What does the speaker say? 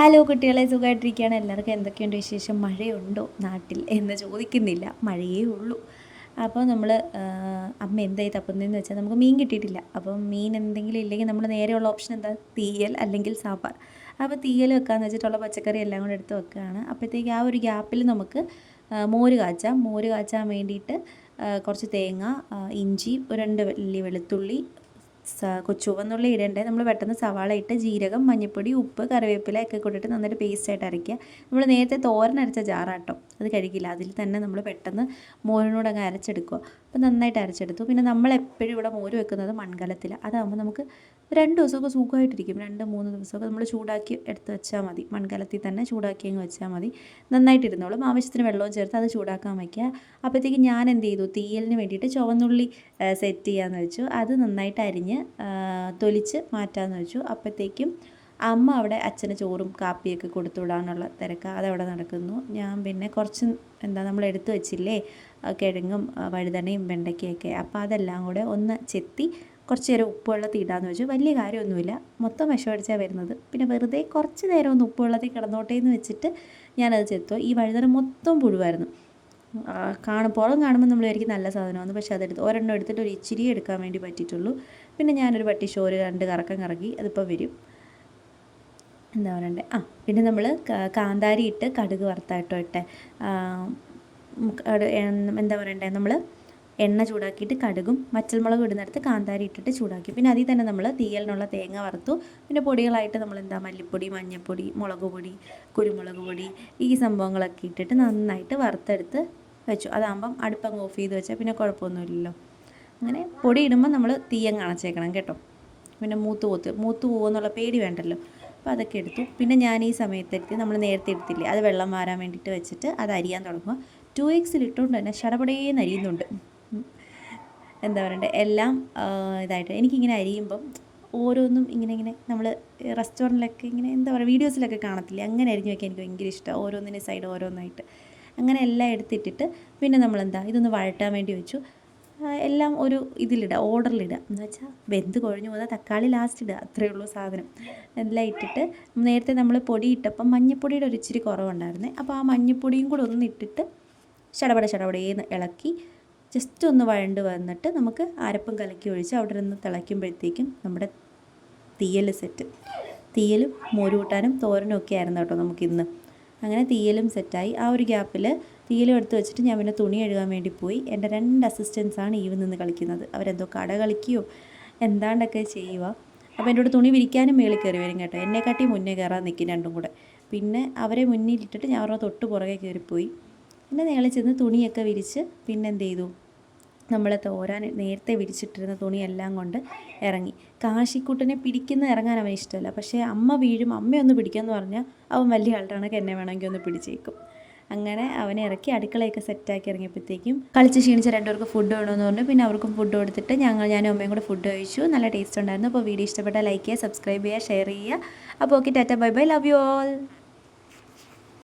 Hello കുട്ടികളെ സുഖമായിട്ടിരിക്കുകയാണ്. എല്ലാവർക്കും എന്തൊക്കെയുണ്ട് വിശേഷം? മഴയുണ്ടോ നാട്ടിൽ? എന്ന് ചോദിക്കുന്നില്ല. മഴയേ ഉള്ളൂ. അപ്പോൾ നമ്മൾ അമ്മ എന്തായി തപ്പുന്നതെന്ന് വെച്ചാൽ നമുക്ക് മീൻ കിട്ടിയിട്ടില്ല. അപ്പം മീൻ എന്തെങ്കിലും ഇല്ലെങ്കിൽ നമ്മൾ നേരെയുള്ള ഓപ്ഷൻ എന്താ? തീയൽ അല്ലെങ്കിൽ സാമ്പാർ. അപ്പോൾ തീയൽ വെക്കാമെന്ന് വെച്ചിട്ടുള്ള പച്ചക്കറി എല്ലാം കൂടെ എടുത്ത് വെക്കുകയാണ്. അപ്പോഴത്തേക്ക് ആ ഒരു ഗ്യാപ്പിൽ നമുക്ക് മോര് കാച്ചാം. മോര് കാച്ചാൻ വേണ്ടിയിട്ട് കുറച്ച് തേങ്ങ ഇഞ്ചി ഒരു രണ്ട് വലിയ വെളുത്തുള്ളി ചുവന്നുള്ളി ഇടേണ്ടത് നമ്മൾ പെട്ടെന്ന് സവാള ഇട്ട് ജീരകം മഞ്ഞൾപ്പൊടി ഉപ്പ് കറിവേപ്പില ഒക്കെ കൂട്ടിയിട്ട് നന്നായിട്ട് പേസ്റ്റായിട്ട് അരയ്ക്കുക. നമ്മൾ നേരത്തെ തോരൻ അരച്ച ജാറാട്ടോ അത് കഴിക്കില്ല. അതിൽ തന്നെ നമ്മൾ പെട്ടെന്ന് മോരിനോട് അങ്ങ് അരച്ചെടുക്കുക. അപ്പോൾ നന്നായിട്ട് അരച്ചെടുത്തു. പിന്നെ നമ്മൾ എപ്പോഴും ഇവിടെ മോര് വെക്കുന്നത് മൺകലത്തിലാണ് അതാകുമ്പോൾ നമുക്ക് രണ്ട് ദിവസമൊക്കെ സുഖമായിട്ടിരിക്കും. രണ്ട് മൂന്ന് ദിവസമൊക്കെ നമ്മൾ ചൂടാക്കി എടുത്ത് വെച്ചാൽ മതി. മൺകലത്തിൽ തന്നെ ചൂടാക്കി അങ്ങ് വെച്ചാൽ മതി. നന്നായിട്ടിരുന്നോളും. ആവശ്യത്തിന് വെള്ളവും ചേർത്ത് അത് ചൂടാക്കാൻ വയ്ക്കുക. അപ്പോഴത്തേക്ക് ഞാൻ എന്ത് ചെയ്തു? തീയലിന് വേണ്ടിയിട്ട് ചുവന്നുള്ളി സെറ്റ് ചെയ്യാമെന്ന് വെച്ചു. അത് നന്നായിട്ട് അരിഞ്ഞ് തൊലിച്ച് മാറ്റാമെന്ന് വെച്ചു. അപ്പോഴത്തേക്കും അമ്മ അവിടെ അച്ഛന് ചോറും കാപ്പിയൊക്കെ കൊടുത്തുവിടാനുള്ള തിരക്ക് അതവിടെ നടക്കുന്നു. ഞാൻ പിന്നെ കുറച്ച് എന്താ നമ്മൾ എടുത്തു വെച്ചില്ലേ? കിഴങ്ങും വഴുതനയും വെണ്ടയ്ക്കയൊക്കെ. അപ്പോൾ അതെല്ലാം കൂടെ ഒന്ന് ചെത്തി കുറച്ച് നേരം ഉപ്പുവെള്ളത്തിൽ ഇടാന്ന് വെച്ചു. വലിയ കാര്യമൊന്നുമില്ല. മൊത്തം വിഷമടിച്ചാൽ വരുന്നത്. പിന്നെ വെറുതെ കുറച്ച് നേരം ഒന്ന് ഉപ്പുവെള്ളത്തിൽ കിടന്നോട്ടേ എന്ന് വെച്ചിട്ട് ഞാനത് ചെത്തു. ഈ വഴുതന മൊത്തം പുഴുവായിരുന്നു. കാണും പുറം കാണുമ്പോൾ നമ്മൾ വിചാരിക്കും നല്ല സാധനമാണ് പക്ഷേ അതെടുത്ത് ഒരെണ്ണം എടുത്തിട്ട് ഒരു ഇച്ചിരി എടുക്കാൻ വേണ്ടി പറ്റിയിട്ടുള്ളൂ. പിന്നെ ഞാനൊരു പട്ടി ഷോര് രണ്ട് കറക്കം കറക്കി അതിപ്പോൾ വരും. എന്താ പറയണ്ടേ? ആ പിന്നെ നമ്മൾ കാന്താരി ഇട്ട് കടുക് വറുത്തായിട്ടോ ഇട്ടെ. എന്താ പറയണ്ടേ? നമ്മൾ എണ്ണ ചൂടാക്കിയിട്ട് കടുകും മച്ചൽമുളകും ഇടുന്നിടത്ത് കാന്താരി ഇട്ടിട്ട് ചൂടാക്കി. പിന്നെ അതിൽ തന്നെ നമ്മൾ തീയലിനുള്ള തേങ്ങ വറുത്തു. പിന്നെ പൊടികളായിട്ട് നമ്മൾ എന്താ മല്ലിപ്പൊടി മഞ്ഞൾപ്പൊടി മുളക് പൊടി കുരുമുളക് പൊടി ഈ സംഭവങ്ങളൊക്കെ ഇട്ടിട്ട് നന്നായിട്ട് വറുത്തെടുത്ത് വെച്ചു. അതാകുമ്പം അടുപ്പങ്ങ് ഓഫ് ചെയ്ത് വെച്ചാൽ പിന്നെ കുഴപ്പമൊന്നുമില്ലല്ലോ. അങ്ങനെ പൊടി ഇടുമ്പോൾ നമ്മൾ തീയങ്ങ് അണച്ചേക്കണം കേട്ടോ. പിന്നെ മൂത്ത് പോത്ത് മൂത്ത് പോകുമെന്നുള്ള പേടി വേണ്ടല്ലോ. അപ്പോൾ അതൊക്കെ എടുത്തു. പിന്നെ ഞാൻ ഈ സമയത്തേക്ക് നമ്മൾ നേരത്തെ എടുത്തില്ലേ അത് വെള്ളം മാറാൻ വേണ്ടിയിട്ട് വെച്ചിട്ട് അത് അരിയാൻ തുടങ്ങുക ടു എക്സിൽ ഇട്ടുകൊണ്ട് തന്നെ ഷടപടേന്ന് അരിയുന്നുണ്ട്. എന്താ പറയണ്ടേ എല്ലാം ഇതായിട്ട്. എനിക്കിങ്ങനെ അരിയുമ്പം ഓരോന്നും ഇങ്ങനെ ഇങ്ങനെ നമ്മൾ റെസ്റ്റോറന്റിലൊക്കെ ഇങ്ങനെ എന്താ പറയുക വീഡിയോസിലൊക്കെ കാണത്തില്ലേ അങ്ങനെ അരിഞ്ഞു വയ്ക്കാൻ എനിക്ക് ഭയങ്കര ഇഷ്ടം. ഓരോന്നിന്റെ സൈഡ് ഓരോന്നായിട്ട്. അങ്ങനെ എല്ലാം എടുത്തിട്ടിട്ട് പിന്നെ നമ്മളെന്താ ഇതൊന്ന് വഴട്ടാൻ വേണ്ടി വെച്ചു. എല്ലാം ഒരു ഇതിലിടുക ഓർഡറിലിടുക എന്ന് വെച്ചാൽ വെന്ത് കുഴഞ്ഞു പോകുന്ന തക്കാളി ലാസ്റ്റ് ഇടുക അത്രയേ ഉള്ളൂ സാധനം. എല്ലാം ഇട്ടിട്ട് നേരത്തെ നമ്മൾ പൊടി ഇട്ടപ്പം മഞ്ഞപ്പൊടിയുടെ ഒരു ഇച്ചിരി കുറവുണ്ടായിരുന്നേ. അപ്പോൾ ആ മഞ്ഞപ്പൊടിയും കൂടെ ഒന്ന് ഇട്ടിട്ട് ചടപട ശടപടേന്ന് ഇളക്കി ജസ്റ്റ് ഒന്ന് വഴണ്ട് വന്നിട്ട് നമുക്ക് അരപ്പും കലക്കി ഒഴിച്ച് അവിടെ നിന്ന് തിളയ്ക്കുമ്പോഴത്തേക്കും നമ്മുടെ തീയൽ സെറ്റ് തീയലും മോരുകൂട്ടാനും തോരനും ഒക്കെ ആയിരുന്നു കേട്ടോ നമുക്കിന്ന്. അങ്ങനെ തീയലും സെറ്റായി ആ ഒരു ഗ്യാപ്പിൽ തീയലും എടുത്ത് വെച്ചിട്ട് ഞാൻ പിന്നെ തുണി എഴുതാൻ വേണ്ടി പോയി. എന്റെ രണ്ട് അസിസ്റ്റൻസാണ് ഈവ് നിന്ന് കളിക്കുന്നത്. അവരെന്തോ കട കളിക്കുകയോ എന്താണ്ടൊക്കെ ചെയ്യുക അപ്പോൾ എന്റെ തുണി വിരിക്കാനും മേളിൽ കയറി വരും കേട്ടോ. എന്നെക്കാട്ടി മുന്നേ കയറാൻ നിൽക്കും രണ്ടും കൂടെ. പിന്നെ അവരെ മുന്നിലിട്ടിട്ട് ഞാൻ അവരുടെ തൊട്ട് പുറകെ കയറിപ്പോയി. പിന്നെ നേളെ ചെന്ന് തുണിയൊക്കെ വിരിച്ച് പിന്നെ എന്ത് ചെയ്തു? നമ്മൾ തോരാൻ നേരത്തെ വിരിച്ചിട്ടിരുന്ന തുണിയെല്ലാം കൊണ്ട് ഇറങ്ങി. കാശിക്കുട്ടനെ പിടിക്കുന്ന ഇറങ്ങാൻ അവൻ ഇഷ്ടമല്ല. പക്ഷേ അമ്മ വീഴും. അമ്മയൊന്ന് പിടിക്കാമെന്ന് പറഞ്ഞാൽ അവൻ വലിയ ആളുടെ എന്നെ വേണമെങ്കിൽ ഒന്ന് പിടിച്ചേക്കും. അങ്ങനെ അവനെ ഇറക്കി അടുക്കളയൊക്കെ സെറ്റാക്കി ഇറങ്ങിയപ്പോഴത്തേക്കും കളിച്ച് ക്ഷീണിച്ച രണ്ടുപേർക്ക് ഫുഡ് വേണമെന്ന് പറഞ്ഞു. പിന്നെ അവർക്കും ഫുഡ് കൊടുത്തിട്ട് ഞങ്ങൾ ഞാനും അമ്മയും കൂടെ ഫുഡ് കഴിച്ചു. നല്ല ടേസ്റ്റ് ഉണ്ടായിരുന്നു. അപ്പോൾ വീഡിയോ ഇഷ്ടപ്പെട്ടാൽ ലൈക്ക് ചെയ്യുക സബ്സ്ക്രൈബ് ചെയ്യുക ഷെയർ ചെയ്യുക. അപ്പോൾ okay tata bye bye love you all